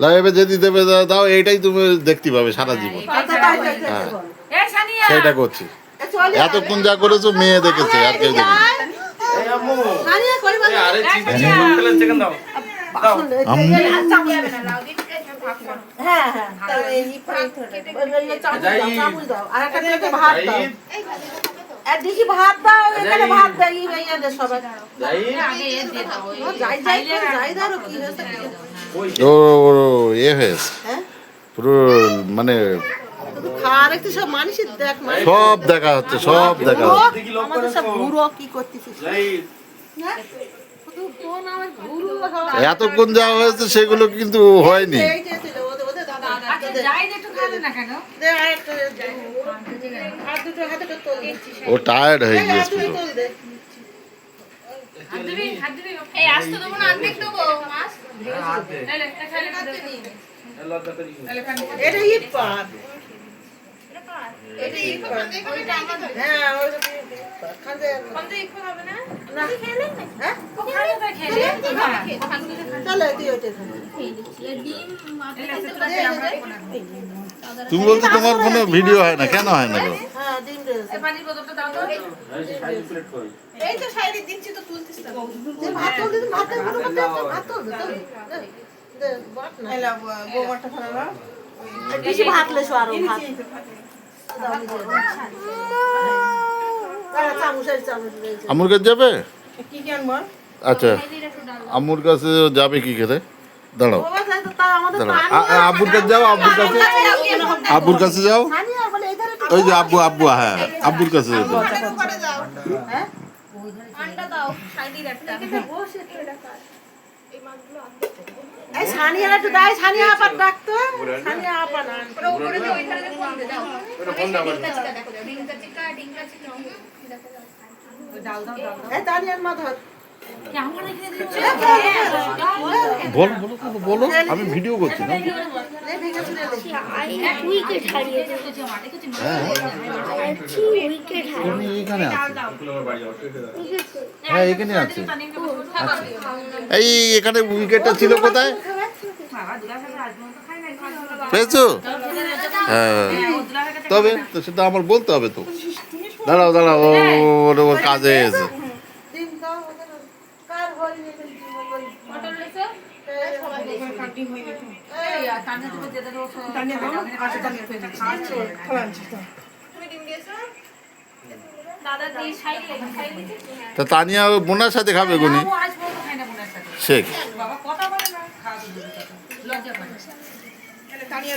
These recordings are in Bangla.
লাইভে যদি দেবে দাও এইটাই তুমি দেখতে পাবে সারা জীবন। আচ্ছা, তাই, তাই, হ্যাঁ। সেইটা করছি। এতক্ষণ যা করেছ মেয়ে দেখেছে আর কেউ দাও। হ্যাঁ, হ্যাঁ। প্লেটে ভাত দাও। এখানে ভাত এই- এই- এই সবাই। যাই যাই যাই যাই দাও, কি হয়েছে? ও ও, এ হয়েছে হ্যাঁ? পুরো মানে সব মানুষই দেখ, সব দেখা হচ্ছে সব দেখা হচ্ছে দেখি হ্যাঁ? এতক্ষণ যা হয়েছে সেগুলো কিন্তু হয়নি ও টায়ার্ড হয়ে এই, গিয়েছে দুটো পুরো তোল দে। হাত দিবি হাত দিবি এই আসতে দেবো না অর্ধেক দেবো মাছ হাতে লে এখানে লজ্জা করি এটা ইট পাট। এটা ইট পাট। ওইটা আমাদের হ্যাঁ, তুমি বলছো তোমার কোনো ভিডিও হয় না কেন হয় না। আমুর কাছে যাবে? আচ্ছা আমুর কাছে যাবে কি খেতে? দাঁড়াও। আব্বুর কাছে যাও আব্বুর কাছে। আব্বুর কাছে যাও। ওই যে আব্বু আব্বু হ্যাঁ আব্বুর কাছে যেতে করে দাও হ্যাঁ? দাও এই তানিয়ার মা ধর কেমন বলো বলো বলো, বলো আমি ভিডিও করছি না। তুমি এখানে আছে। হ্যাঁ এখানে আছে। এই এখানে উইকেটটা ছিল কোথায়? পেয়েছ? হ্যাঁ। তবে তো সেটা আমার বলতে হবে তো। দাঁড়াও দাঁড়াও ও কাজে এসে ডিম দাও ওদের কার হয়নি ডিম ওই অটো রয়েছে তুমি ডিম দিয়েছ দাদা দিয়ে সাইডে সাইডে দিচ্ছি তা তানিয়া বোনার সাথে খাবে গুনি? শেখ। তানিয়া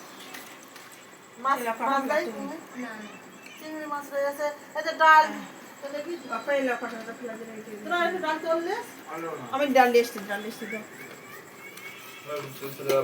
মাছ মাছ দেয় চিংড়ি মাছ রয়েছে এই ডাল। একটু ডাল দিয়ে আমি ডাল এসছি ডাল এসছি সুস্থ দেওয়া